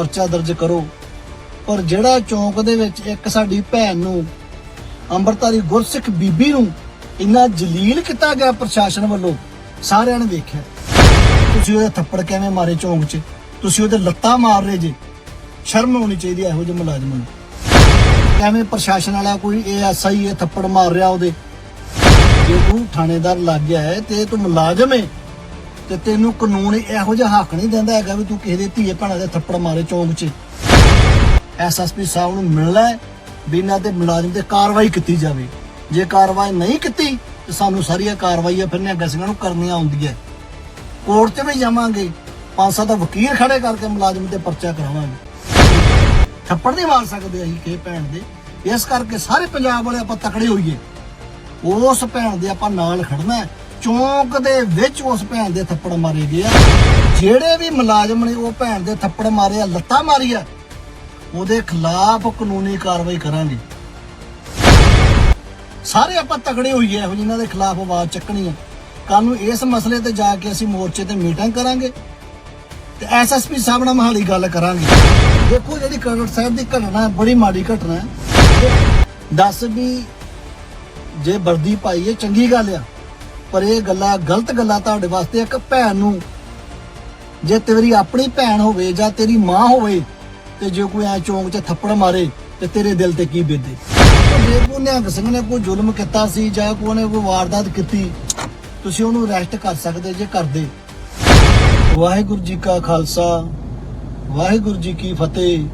ਪਰਚਾ ਦਰਜ ਕਰੋ। ਪਰ ਜਿਹੜਾ ਚੌਂਕ ਦੇ ਵਿੱਚ ਇੱਕ ਸਾਡੀ ਭੈਣ ਨੂੰ, ਅੰਮ੍ਰਿਤਧਾਰੀ ਗੁਰਸਿੱਖ ਬੀਬੀ ਨੂੰ ਇੰਨਾ ਜਲੀਲ ਕੀਤਾ ਗਿਆ ਪ੍ਰਸ਼ਾਸਨ ਵੱਲੋਂ, ਸਾਰਿਆਂ ਨੇ ਵੇਖਿਆ। ਤੁਸੀਂ ਉਹਦੇ ਥੱਪੜ ਕਿਵੇਂ ਮਾਰੇ ਚੌਂਕ 'ਚ? ਤੁਸੀਂ ਉਹਦੇ ਲੱਤਾਂ ਮਾਰ ਰਹੇ ਜੇ। ਸ਼ਰਮ ਹੋਣੀ ਚਾਹੀਦੀ ਹੈ ਇਹੋ ਜਿਹੇ ਮੁਲਾਜ਼ਮਾਂ ਨੂੰ। ਕਿਵੇਂ ਪ੍ਰਸ਼ਾਸਨ ਵਾਲਾ ਕੋਈ ਏਐਸਆਈ ਇਹ ਥੱਪੜ ਮਾਰ ਰਿਹਾ ਉਹਦੇ? ਜੇ ਤੂੰ ਥਾਣੇਦਾਰ ਲੱਗ ਗਿਆ ਹੈ ਤੇ ਤੂੰ ਮੁਲਾਜ਼ਮ ਹੈ ਤੇ ਤੈਨੂੰ ਕਾਨੂੰਨ ਇਹੋ ਜਿਹਾ ਹੱਕ ਨਹੀਂ ਦਿੰਦਾ ਹੈਗਾ ਵੀ ਤੂੰ ਕਿਸੇ ਦੇ ਧੀਏ ਭੈਣਾਂ ਦੇ ਥੱਪੜ ਮਾਰੇ ਚੌਂਕ 'ਚ। ਐਸਐਸਪੀ ਸਾਹਿਬ ਨੂੰ ਮਿਲਣਾ ਹੈ ਵੀ ਇਹਨਾਂ ਤੇ ਮੁਲਾਜ਼ਮ ਤੇ ਕਾਰਵਾਈ ਕੀਤੀ ਜਾਵੇ। ਜੇ ਕਾਰਵਾਈ ਨਹੀਂ ਕੀਤੀ, ਤੇ ਸਾਨੂੰ ਸਾਰੀਆਂ ਕਾਰਵਾਈਆਂ ਫਿਰ ਨਿਹੰਗ ਸਿੰਘਾਂ ਨੂੰ ਕਰਨੀਆਂ ਆਉਂਦੀਆਂ। ਕੋਰਟ 'ਚ ਵੀ ਜਾਵਾਂਗੇ। ਪੰਜ ਸੱਤ ਵਕੀਲ ਖੜੇ ਕਰਕੇ ਮੁਲਾਜ਼ਮ ਤੇ ਪਰਚਾ ਕਰਾਵਾਂਗੇ। ਥੱਪੜ ਨਹੀਂ ਮਾਰ ਸਕਦੇ ਅਸੀਂ ਕਿਸੇ ਭੈਣ ਦੇ। ਇਸ ਕਰਕੇ ਸਾਰੇ ਪੰਜਾਬ ਵਾਲੇ ਆਪਾਂ ਤਕੜੇ ਹੋਈਏ। ਉਸ ਭੈਣ ਦੇ ਆਪਾਂ ਨਾਲ ਖੜਨਾ ਹੈ। ਚੌਂਕ ਦੇ ਵਿੱਚ ਉਸ ਭੈਣ ਦੇ ਥੱਪੜ ਮਾਰੇ ਗਏ ਆ। ਜਿਹੜੇ ਵੀ ਮੁਲਾਜ਼ਮ ਨੇ ਉਹ ਭੈਣ ਦੇ ਥੱਪੜ ਮਾਰੇ ਆ, ਲੱਤਾਂ ਮਾਰੀਆਂ ਉਹਦੇ ਖਿਲਾਫ ਕਾਨੂੰਨੀ ਕਾਰਵਾਈ ਕਰਾਂਗੇ। ਸਾਰੇ ਆਪਾਂ ਤਕੜੇ ਹੋਈਏ ਇਹੋ ਜਿਨ੍ਹਾਂ ਦੇ ਖਿਲਾਫ ਆਵਾਜ਼ ਚੱਕਣੀ ਹੈ ਕੱਲ ਨੂੰ ਇਸ ਮਸਲੇ ਤੇ ਜਾ ਕੇ ਅਸੀਂ ਮੋਰਚੇ ਤੇ ਮੀਟਿੰਗ ਕਰਾਂਗੇ ਤੇ ਐਸਐਸਪੀ ਸਾਹਿਬ ਨਾਲ ਮਹਾਲੀ ਗੱਲ ਕਰਾਂਗੇ। ਦੇਖੋ ਜਿਹੜੀ ਕਰਨਲ ਸਾਹਿਬ ਦੀ ਘਟਨਾ ਬੜੀ ਮਾੜੀ ਘਟਨਾ ਹੈ। ਦੱਸ ਵੀ ਜੇ ਵਰਦੀ ਪਾਈ ਹੈ, ਚੰਗੀ ਗੱਲ ਆ। ਪਰ ਇਹ ਗੱਲਾਂ ਗਲਤ ਗੱਲਾਂ ਤੁਹਾਡੇ ਵਾਸਤੇ ਇੱਕ ਭੈਣ ਨੂੰ। ਜੇ ਤੇਰੀ ਆਪਣੀ ਭੈਣ ਹੋਵੇ ਜਾਂ ਤੇਰੀ ਮਾਂ ਹੋਵੇ, ਤੇ ਜੇ ਕੋਈ ਐ ਚੌਂਕ 'ਚ ਥੱਪੜ ਮਾਰੇ, ਤੇ ਤੇਰੇ ਦਿਲ ਤੇ ਕੀ ਬੀਤੇ? ਜੇ ਕੋਈ ਨਿਹੰਗ ਸਿੰਘ ਨੇ ਕੋਈ ਜ਼ੁਲਮ ਕੀਤਾ ਸੀ ਜਾਂ ਕੋਈ ਨੇ ਕੋਈ ਵਾਰਦਾਤ ਕੀਤੀ, ਤੁਸੀਂ ਉਹਨੂੰ ਅਰੈਸਟ ਕਰ ਸਕਦੇ ਜੇ ਕਰਦੇ। ਵਾਹਿਗੁਰੂ ਜੀ ਕਾ ਖਾਲਸਾ, ਵਾਹਿਗੁਰੂ ਜੀ ਕੀ ਫਤਿਹ।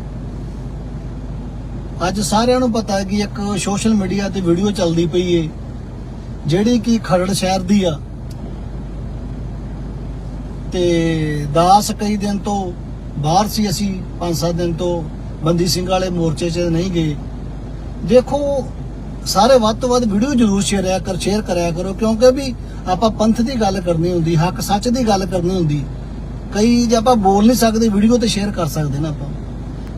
ਅੱਜ ਸਾਰਿਆਂ ਨੂੰ ਪਤਾ ਹੈ ਕਿ ਇੱਕ ਸੋਸ਼ਲ ਮੀਡੀਆ ਤੇ ਵੀਡੀਓ ਚੱਲਦੀ ਪਈ ਏ। ਜਿਹੜੀ ਕਿ ਖਰੜ ਸ਼ਹਿਰ ਦੀ ਆ। ਤੇ ਦਾਸ ਕਈ ਦਿਨ ਤੋਂ ਬਾਹਰ ਸੀ ਅਸੀਂ 5-7 ਦਿਨ ਤੋਂ ਬੰਦੀ ਸਿੰਘ ਵਾਲੇ ਮੋਰਚੇ 'ਚ ਨਹੀਂ ਗਏ। ਦੇਖੋ, ਸਾਰੇ ਵੱਧ ਤੋਂ ਵੱਧ ਵੀਡੀਓ ਜ਼ਰੂਰ ਸ਼ੇਅਰ ਕਰ ਸ਼ੇਅਰ ਕਰਿਆ ਕਰੋ, ਕਿਉਂਕਿ ਵੀ ਆਪਾਂ ਪੰਥ ਦੀ ਗੱਲ ਕਰਨੀ ਹੁੰਦੀ, ਹੱਕ ਸੱਚ ਦੀ ਗੱਲ ਕਰਨੀ ਹੁੰਦੀ। ਕਈ ਜੇ ਆਪਾਂ ਬੋਲ ਨਹੀਂ ਸਕਦੇ ਵੀਡੀਓ ਤੇ ਸ਼ੇਅਰ ਕਰ ਸਕਦੇ ਨਾ ਆਪਾਂ।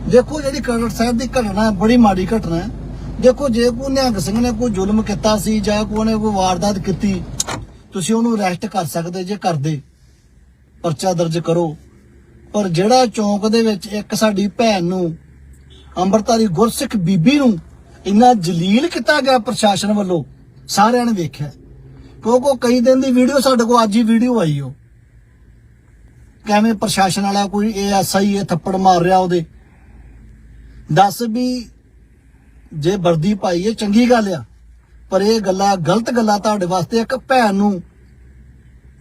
ਦੇਖੋ ਜਿਹੜੀ ਕਰਨਲ ਸਾਹਿਬ ਦੀ ਘਟਨਾ, ਬੜੀ ਮਾੜੀ ਘਟਨਾ ਹੈ। ਦੇਖੋ, ਜੇ ਕੋਈ ਨਿਹੰਗ ਸਿੰਘ ਨੇ ਕੋਈ ਜ਼ੁਲਮ ਕੀਤਾ ਸੀ ਜਾਂ ਕੋਈ ਨੇ ਕੋਈ ਵਾਰਦਾਤ ਕੀਤੀ, ਤੁਸੀਂ ਉਹਨੂੰ ਅਰੈਸਟ ਕਰ ਸਕਦੇ ਜੇ ਕਰਦੇ। ਪਰਚਾ ਦਰਜ ਕਰੋ। ਪਰ ਜਿਹੜਾ ਚੌਂਕ ਦੇ ਵਿੱਚ ਇੱਕ ਸਾਡੀ ਭੈਣ ਨੂੰ ਅੰਮ੍ਰਿਤਧਾਰੀ ਗੁਰਸਿੱਖ ਬੀਬੀ ਨੂੰ ਇੰਨਾ ਜਲੀਲ ਕੀਤਾ ਗਿਆ ਪ੍ਰਸ਼ਾਸਨ ਵੱਲੋਂ, ਸਾਰਿਆਂ ਨੇ ਵੇਖਿਆ। ਕਿਉਂਕਿ ਕਈ ਦਿਨ ਦੀ ਵੀਡੀਓ ਸਾਡੇ ਕੋਲ ਅੱਜ ਹੀ ਵੀਡੀਓ ਆਈ ਓ ਕਿਵੇਂ ਪ੍ਰਸ਼ਾਸਨ ਵਾਲਾ ਕੋਈ ਏਐਸਆਈ ਇਹ ਥੱਪੜ ਮਾਰ ਰਿਹਾ ਉਹਦੇ। ਦੱਸ ਵੀ ਜੇ ਵਰਦੀ ਪਾਈ ਹੈ ਚੰਗੀ ਗੱਲ ਆ। ਪਰ ਇਹ ਗੱਲਾਂ, ਗਲਤ ਗੱਲਾਂ ਤੁਹਾਡੇ ਵਾਸਤੇ ਇੱਕ ਭੈਣ ਨੂੰ।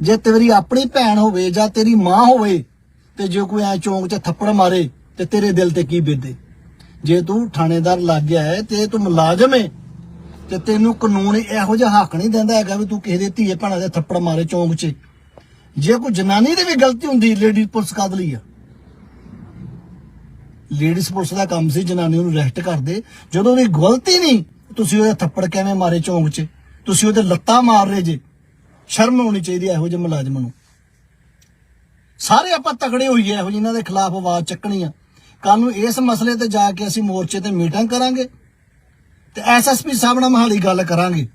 ਜੇ ਤੇਰੀ ਆਪਣੀ ਭੈਣ ਹੋਵੇ ਜਾਂ ਤੇਰੀ ਮਾਂ ਹੋਵੇ, ਤੇ ਜੇ ਕੋਈ ਐ ਚੌਂਕ 'ਚ ਥੱਪੜ ਮਾਰੇ, ਤੇ ਤੇਰੇ ਦਿਲ ਤੇ ਕੀ ਬੀਤੇ ਜੇ ਤੂੰ ਥਾਣੇਦਾਰ ਲੱਗ ਗਿਆ ਹੈ ਤੇ ਤੂੰ ਮੁਲਾਜ਼ਮ ਹੈ ਤੇ ਤੈਨੂੰ ਕਾਨੂੰਨ ਇਹੋ ਜਿਹਾ ਹੱਕ ਨਹੀਂ ਦਿੰਦਾ ਹੈਗਾ ਵੀ ਤੂੰ ਕਿਸੇ ਦੇ ਧੀਏ ਭੈਣਾਂ ਦੇ ਥੱਪੜ ਮਾਰੇ ਚੌਂਕ 'ਚ। ਜੇ ਕੋਈ ਜਨਾਨੀ ਦੀ ਵੀ ਗਲਤੀ ਹੁੰਦੀ ਲੇਡੀ ਪੁਲਿਸ ਕਾਦ ਆ? ਲੇਡੀਜ਼ ਪੁਲਿਸ ਦਾ ਕੰਮ ਸੀ ਜਨਾਨੀ ਨੂੰ ਅਰੈਸਟ ਕਰਦੇ। ਜਦੋਂ ਉਹਦੀ ਗਲਤੀ ਨਹੀਂ, ਤੁਸੀਂ ਉਹਦੇ ਥੱਪੜ ਕਿਵੇਂ ਮਾਰੇ ਚੌਂਕ 'ਚ? ਤੁਸੀਂ ਉਹਦੇ ਲੱਤਾਂ ਮਾਰ ਰਹੇ ਜੇ। ਸ਼ਰਮ ਹੋਣੀ ਚਾਹੀਦੀ ਹੈ ਇਹੋ ਜਿਹੇ ਮੁਲਾਜ਼ਮਾਂ ਨੂੰ। ਸਾਰੇ ਆਪਾਂ ਤਗੜੇ ਹੋਈਏ, ਇਹੋ ਜਿਨ੍ਹਾਂ ਦੇ ਖਿਲਾਫ ਆਵਾਜ਼ ਚੱਕਣੀ ਆ। ਕੱਲ ਨੂੰ ਇਸ ਮਸਲੇ ਤੇ ਜਾ ਕੇ ਅਸੀਂ ਮੋਰਚੇ ਤੇ ਮੀਟਿੰਗ ਕਰਾਂਗੇ ਤੇ ਐਸਐਸਪੀ ਸਾਹਿਬ ਨਾਲ ਮਹਾਲੀ ਗੱਲ ਕਰਾਂਗੇ।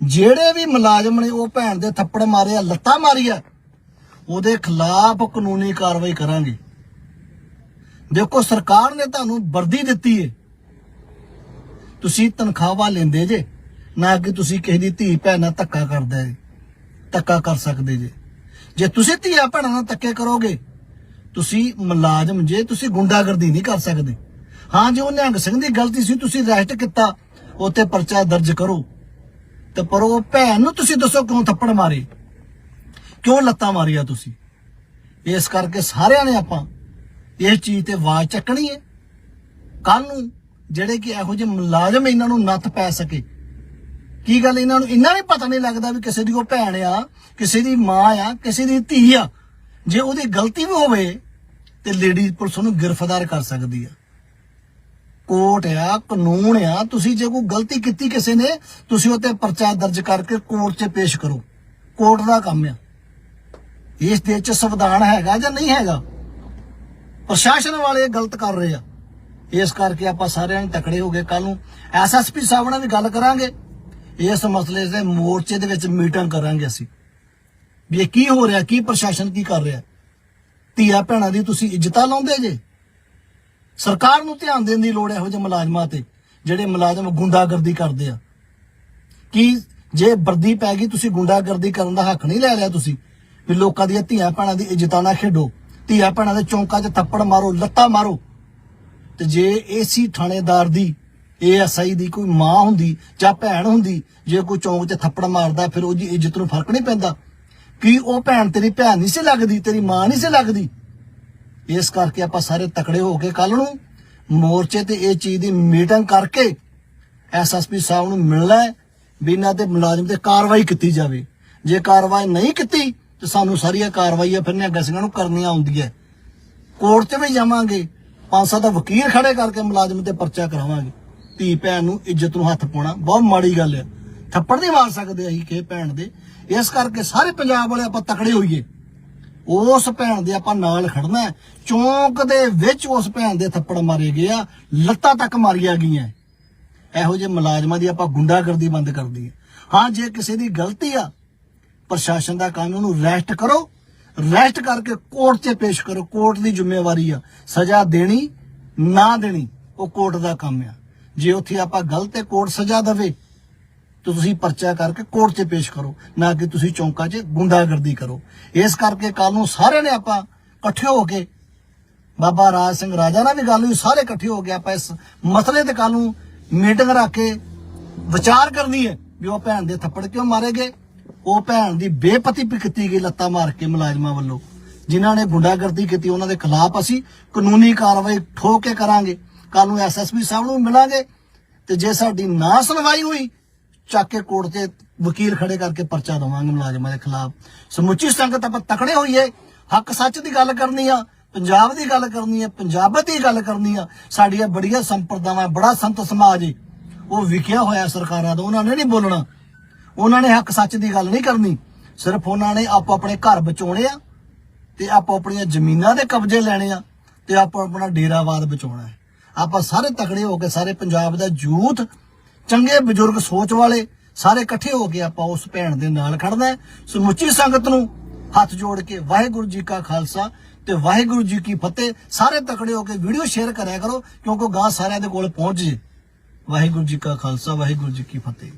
ਜਿਹੜੇ ਵੀ ਮੁਲਾਜ਼ਮ ਨੇ ਉਹ ਭੈਣ ਦੇ ਥੱਪੜ ਮਾਰੇ ਆ, ਲੱਤਾਂ ਮਾਰੀਆਂ ਉਹਦੇ ਖਿਲਾਫ ਕਾਨੂੰਨੀ ਕਾਰਵਾਈ ਕਰਾਂਗੇ। ਦੇਖੋ, ਸਰਕਾਰ ਨੇ ਤੁਹਾਨੂੰ ਵਰਦੀ ਦਿੱਤੀ ਏ। ਤੁਸੀਂ ਤਨਖਾਹਾਂ ਲੈਂਦੇ ਜੇ, ਨਾ ਕਿ ਤੁਸੀਂ ਕਿਸੇ ਦੀ ਧੀ, ਭੈਣ ਨਾਲ ਧੱਕਾ ਕਰਦੇ ਜੇ, ਧੱਕਾ ਕਰ ਸਕਦੇ ਜੇ। ਜੇ ਤੁਸੀਂ ਧੀਆ, ਭੈਣਾਂ ਨਾਲ ਧੱਕੇ ਕਰੋਗੇ, ਤੁਸੀਂ ਮੁਲਾਜ਼ਮ ਜੇ, ਤੁਸੀਂ ਗੁੰਡਾਗਰਦੀ ਨਹੀਂ ਕਰ ਸਕਦੇ। ਹਾਂ, ਜੇ ਉਹ ਨਿਹੰਗ ਸਿੰਘ ਦੀ ਗਲਤੀ ਸੀ, ਤੁਸੀਂ ਰੈਸਟ ਕੀਤਾ ਉੱਤੇ ਪਰਚਾ ਦਰਜ ਕਰੋ। ਤੇ ਪਰ ਉਹ ਭੈਣ ਨੂੰ ਤੁਸੀਂ ਦੱਸੋ ਕਿਉਂ ਥੱਪੜ ਮਾਰੇ? ਕਿਉਂ ਲੱਤਾਂ ਮਾਰੀਆਂ ਤੁਸੀਂ? ਇਸ ਕਰਕੇ ਸਾਰਿਆਂ ਨੇ ਆਪਾਂ ਇਸ ਚੀਜ਼ ਤੇ ਆਵਾਜ਼ ਚੱਕਣੀ ਹੈ। ਕੱਲ ਨੂੰ ਜਿਹੜੇ ਕਿ ਇਹੋ ਜਿਹੇ ਮੁਲਾਜ਼ਮ ਇਹਨਾਂ ਨੂੰ ਨੱਥ ਪੈ ਸਕੇ। ਕੀ ਗੱਲ ਇਹਨਾਂ ਨੂੰ ਇਹਨਾਂ ਵੀ ਪਤਾ ਨਹੀਂ ਲੱਗਦਾ ਵੀ ਕਿਸੇ ਦੀ ਉਹ ਭੈਣ ਆ, ਕਿਸੇ ਦੀ ਮਾਂ ਆ, ਕਿਸੇ ਦੀ ਧੀ ਆ। ਜੇ ਉਹਦੀ ਗਲਤੀ ਵੀ ਹੋਵੇ ਤੇ ਲੇਡੀ ਪੁਲਿਸ ਨੂੰ ਗ੍ਰਿਫਤਾਰ ਕਰ ਸਕਦੀ ਆ। ਕੋਰਟ ਆ, ਕਾਨੂੰਨ ਆ, ਤੁਸੀਂ ਜੇ ਕੋਈ ਗਲਤੀ ਕੀਤੀ ਕਿਸੇ ਨੇ, ਤੁਸੀਂ ਉਹ ਤੇ ਪਰਚਾ ਦਰਜ ਕਰਕੇ ਕੋਰਟ 'ਚ ਪੇਸ਼ ਕਰੋ। ਕੋਰਟ ਦਾ ਕੰਮ ਆ। ਇਸ ਦੇਸ਼ 'ਚ ਸੰਵਿਧਾਨ ਹੈਗਾ ਜਾਂ ਨਹੀਂ ਹੈਗਾ? ਪ੍ਰਸ਼ਾਸਨ ਵਾਲੇ ਗਲਤ ਕਰ ਰਹੇ ਆ। ਇਸ ਕਰਕੇ ਆਪਾਂ ਸਾਰਿਆਂ ਨੇ ਤਕੜੇ ਹੋ ਗਏ। ਕੱਲ ਨੂੰ ਐਸਐਸਪੀ ਸਾਹਿਬ ਨਾਲ ਵੀ ਗੱਲ ਕਰਾਂਗੇ। ਇਸ ਮਸਲੇ ਦੇ ਮੋਰਚੇ ਦੇ ਵਿੱਚ ਮੀਟਿੰਗ ਕਰਾਂਗੇ ਅਸੀਂ। ਵੀ ਇਹ ਕੀ ਹੋ ਰਿਹਾ, ਕੀ ਪ੍ਰਸ਼ਾਸਨ ਕੀ ਕਰ ਰਿਹਾ? ਧੀਆ ਭੈਣਾਂ ਦੀ ਤੁਸੀਂ ਇੱਜ਼ਤਾਂ ਲਾਉਂਦੇ ਜੇ? ਸਰਕਾਰ ਨੂੰ ਧਿਆਨ ਦੇਣ ਦੀ ਲੋੜ ਹੈ ਇਹੋ ਜਿਹੇ ਮੁਲਾਜ਼ਮਾਂ ਤੇ, ਜਿਹੜੇ ਮੁਲਾਜ਼ਮ ਗੁੰਡਾਗਰਦੀ ਕਰਦੇ ਆ। ਕੀ ਜੇ ਵਰਦੀ ਪੈ ਗਈ, ਤੁਸੀਂ ਗੁੰਡਾਗਰਦੀ ਕਰਨ ਦਾ ਹੱਕ ਨਹੀਂ ਲੈ ਲਿਆ ਤੁਸੀਂ? ਵੀ ਲੋਕਾਂ ਦੀਆਂ ਧੀਆਂ ਭੈਣਾਂ ਦੀ ਇੱਜ਼ਤਾਂ ਨਾਲ ਖੇਡੋ। ਧੀਆਂ ਭੈਣਾਂ ਦੇ ਚੌਂਕਾਂ 'ਚ ਥੱਪੜ ਮਾਰੋ, ਲੱਤਾਂ ਮਾਰੋ। ਤੇ ਜੇ ਏਸੀ ਥਾਣੇਦਾਰ ਦੀ ਏਐਸਆਈ ਦੀ ਕੋਈ ਮਾਂ ਹੁੰਦੀ ਜਾਂ ਭੈਣ ਹੁੰਦੀ, ਜੇ ਕੋਈ ਚੌਂਕ 'ਚ ਥੱਪੜ ਮਾਰਦਾ, ਫਿਰ ਉਹਦੀ ਇੱਜ਼ਤ ਨੂੰ ਫ਼ਰਕ ਨਹੀਂ ਪੈਂਦਾ। ਕੀ ਉਹ ਭੈਣ ਤੇਰੀ ਭੈਣ ਨਹੀਂ ਸੀ ਲੱਗਦੀ, ਤੇਰੀ ਮਾਂ ਨਹੀਂ ਸੀ ਲੱਗਦੀ? ਇਸ ਕਰਕੇ ਆਪਾਂ ਸਾਰੇ ਤਕੜੇ ਹੋ ਕੇ ਕੱਲ ਨੂੰ ਮੋਰਚੇ ਤੇ ਇਹ ਚੀਜ਼ ਦੀ ਮੀਟਿੰਗ ਕਰਕੇ ਐਸਐਸਪੀ ਸਾਹਿਬ ਨੂੰ ਮਿਲਣਾ ਹੈ ਵੀ ਇਹਨਾਂ ਤੇ ਮੁਲਾਜ਼ਮ ਤੇ ਕਾਰਵਾਈ ਕੀਤੀ ਜਾਵੇ। ਜੇ ਕਾਰਵਾਈ ਨਹੀਂ ਕੀਤੀ ਤੇ ਸਾਨੂੰ ਸਾਰੀਆਂ ਕਾਰਵਾਈਆਂ ਫਿਰ ਨਿਹੰਗ ਨੂੰ ਕਰਨੀਆਂ ਆਉਂਦੀਆਂ। ਕੋਰਟ 'ਚ ਵੀ ਜਾਵਾਂਗੇ। ਪੰਜ ਸੱਤ ਵਕੀਲ ਖੜੇ ਕਰਕੇ ਮੁਲਾਜ਼ਮ ਤੇ ਪਰਚਾ ਕਰਾਵਾਂਗੇ। ਧੀ ਭੈਣ ਨੂੰ ਇੱਜ਼ਤ ਨੂੰ ਹੱਥ ਪਾਉਣਾ, ਬਹੁਤ ਮਾੜੀ ਗੱਲ ਹੈ ਥੱਪੜ ਨਹੀਂ ਮਾਰ ਸਕਦੇ ਅਸੀਂ ਕਿ ਭੈਣ ਦੇ। ਇਸ ਕਰਕੇ ਸਾਰੇ ਪੰਜਾਬ ਵਾਲੇ ਆਪਾਂ ਤਕੜੇ ਹੋਈਏ। ਉਸ ਭੈਣ ਦੇ ਆਪਾਂ ਨਾਲ ਖੜਨਾ ਚੌਂਕ ਦੇ ਵਿੱਚ ਉਸ ਭੈਣ ਦੇ ਥੱਪੜ ਮਾਰੇ ਗਏ ਆ, ਲੱਤਾਂ ਤੱਕ ਮਾਰੀਆਂ ਗਈਆਂ। ਇਹੋ ਜਿਹੇ ਮੁਲਾਜ਼ਮਾਂ ਦੀ ਆਪਾਂ ਗੁੰਡਾਗਰਦੀ ਬੰਦ ਕਰਦੀ ਹਾਂ, ਜੇ ਕਿਸੇ ਦੀ ਗਲਤੀ ਆ ਪ੍ਰਸ਼ਾਸਨ ਦਾ ਕੰਮ ਉਹਨੂੰ ਰੈਸਟ ਕਰੋ। ਰੈਸਟ ਕਰਕੇ ਕੋਰਟ 'ਚ ਪੇਸ਼ ਕਰੋ। ਕੋਰਟ ਦੀ ਜ਼ਿੰਮੇਵਾਰੀ ਆ। ਸਜ਼ਾ ਦੇਣੀ, ਨਾ ਦੇਣੀ, ਉਹ ਕੋਰਟ ਦਾ ਕੰਮ ਆ। ਜੇ ਉੱਥੇ ਆਪਾਂ ਗਲਤ ਹੈ, ਕੋਰਟ ਸਜ਼ਾ ਦੇਵੇ, ਤਾਂ ਤੁਸੀਂ ਪਰਚਾ ਕਰਕੇ ਕੋਰਟ 'ਚ ਪੇਸ਼ ਕਰੋ। ਨਾ ਕਿ ਤੁਸੀਂ ਚੌਂਕਾਂ 'ਚ ਗੁੰਡਾਗਰਦੀ ਕਰੋ। ਇਸ ਕਰਕੇ ਕੱਲ ਨੂੰ ਸਾਰਿਆਂ ਨੇ ਆਪਾਂ ਇਕੱਠੇ ਹੋ ਕੇ, ਬਾਬਾ ਰਾਜ ਸਿੰਘ ਰਾਜਾ ਨਾਲ ਵੀ ਗੱਲ ਹੋਈ, ਸਾਰੇ ਇਕੱਠੇ ਹੋ ਕੇ ਆਪਾਂ ਇਸ ਮਸਲੇ ਤੇ ਕੱਲ ਨੂੰ ਮੀਟਿੰਗ ਰੱਖ ਕੇ ਵਿਚਾਰ ਕਰਨੀ ਹੈ, ਵੀ ਉਹ ਭੈਣ ਦੇ ਥੱਪੜ ਕਿਉਂ ਮਾਰੇ ਗਏ। ਉਹ ਭੈਣ ਦੀ ਬੇਪਤੀ ਵੀ ਕੀਤੀ ਗਈ ਲੱਤਾਂ ਮਾਰ ਕੇ ਮੁਲਾਜ਼ਮਾਂ ਵੱਲੋਂ। ਜਿਨ੍ਹਾਂ ਨੇ ਗੁੰਡਾਗਰਦੀ ਕੀਤੀ, ਉਹਨਾਂ ਦੇ ਖਿਲਾਫ ਅਸੀਂ ਕਾਨੂੰਨੀ ਕਾਰਵਾਈ ਠੋਕ ਕੇ ਕਰਾਂਗੇ। ਕੱਲ ਨੂੰ ਐਸਐਸਪੀ ਸਾਹਿਬ ਨੂੰ ਮਿਲਾਂਗੇ। ਤੇ ਜੇ ਸਾਡੀ ਨਾ ਸੁਣਵਾਈ ਹੋਈ, ਚੱਕ ਕੇ ਕੋਰਟ ਤੇ ਵਕੀਲ ਖੜੇ ਕਰਕੇ ਪਰਚਾ ਦਵਾਂਗੇ ਮੁਲਾਜ਼ਮਾਂ ਦੇ ਖਿਲਾਫ। ਸਮੁੱਚੀ ਸੰਗਤ ਆਪਾਂ ਤਕੜੇ ਹੋਈਏ। ਹੱਕ ਸੱਚ ਦੀ ਗੱਲ ਕਰਨੀ ਆ, ਪੰਜਾਬ ਦੀ ਗੱਲ ਕਰਨੀ ਆ, ਪੰਜਾਬਤ ਦੀ ਗੱਲ ਕਰਨੀ ਆ। ਸਾਡੀਆਂ ਬੜੀਆਂ ਸੰਪਰਦਾਵਾਂ, ਬੜਾ ਸੰਤ ਸਮਾਜ ਏ। ਉਹ ਵਿਕਿਆ ਹੋਇਆ ਸਰਕਾਰਾਂ ਦਾ ਉਹਨਾਂ ਨੇ ਨਹੀਂ ਬੋਲਣਾ। ਉਹਨਾਂ ਨੇ ਹੱਕ ਸੱਚ ਦੀ ਗੱਲ ਨਹੀਂ ਕਰਨੀ। ਸਿਰਫ ਉਹਨਾਂ ਨੇ ਆਪੋ ਆਪਣੇ ਘਰ ਬਚਾਉਣੇ ਆ ਤੇ ਆਪੋ ਆਪਣੀਆਂ ਜ਼ਮੀਨਾਂ ਦੇ ਕਬਜ਼ੇ ਲੈਣੇ ਆ ਤੇ ਆਪੋ ਆਪਣਾ ਡੇਰਾਵਾਦ ਬਚਾਉਣਾ ਹੈ। ਆਪਾਂ ਸਾਰੇ ਤਕੜੇ ਹੋ ਕੇ ਸਾਰੇ ਪੰਜਾਬ ਦਾ ਯੂਥ ਚੰਗੇ ਬਜ਼ੁਰਗ ਸੋਚ ਵਾਲੇ ਸਾਰੇ ਇਕੱਠੇ ਹੋ ਕੇ ਆਪਾਂ ਉਸ ਭੈਣ ਦੇ ਨਾਲ ਖੜਨਾ ਸਮੁੱਚੀ ਸੰਗਤ ਨੂੰ ਹੱਥ ਜੋੜ ਕੇ ਵਾਹਿਗੁਰੂ ਜੀ ਕਾ ਖਾਲਸਾ ਤੇ ਵਾਹਿਗੁਰੂ ਜੀ ਕੀ ਫਤਿਹ। ਸਾਰੇ ਤਕੜੇ ਹੋ ਕੇ ਵੀਡੀਓ ਸ਼ੇਅਰ ਕਰਿਆ ਕਰੋ ਕਿਉਂਕਿ ਗਾਂ ਸਾਰਿਆਂ ਦੇ ਕੋਲ ਪਹੁੰਚ ਜੇ। ਵਾਹਿਗੁਰੂ ਜੀ ਕਾ ਖਾਲਸਾ, ਵਾਹਿਗੁਰੂ ਜੀ ਕੀ ਫਤਿਹ।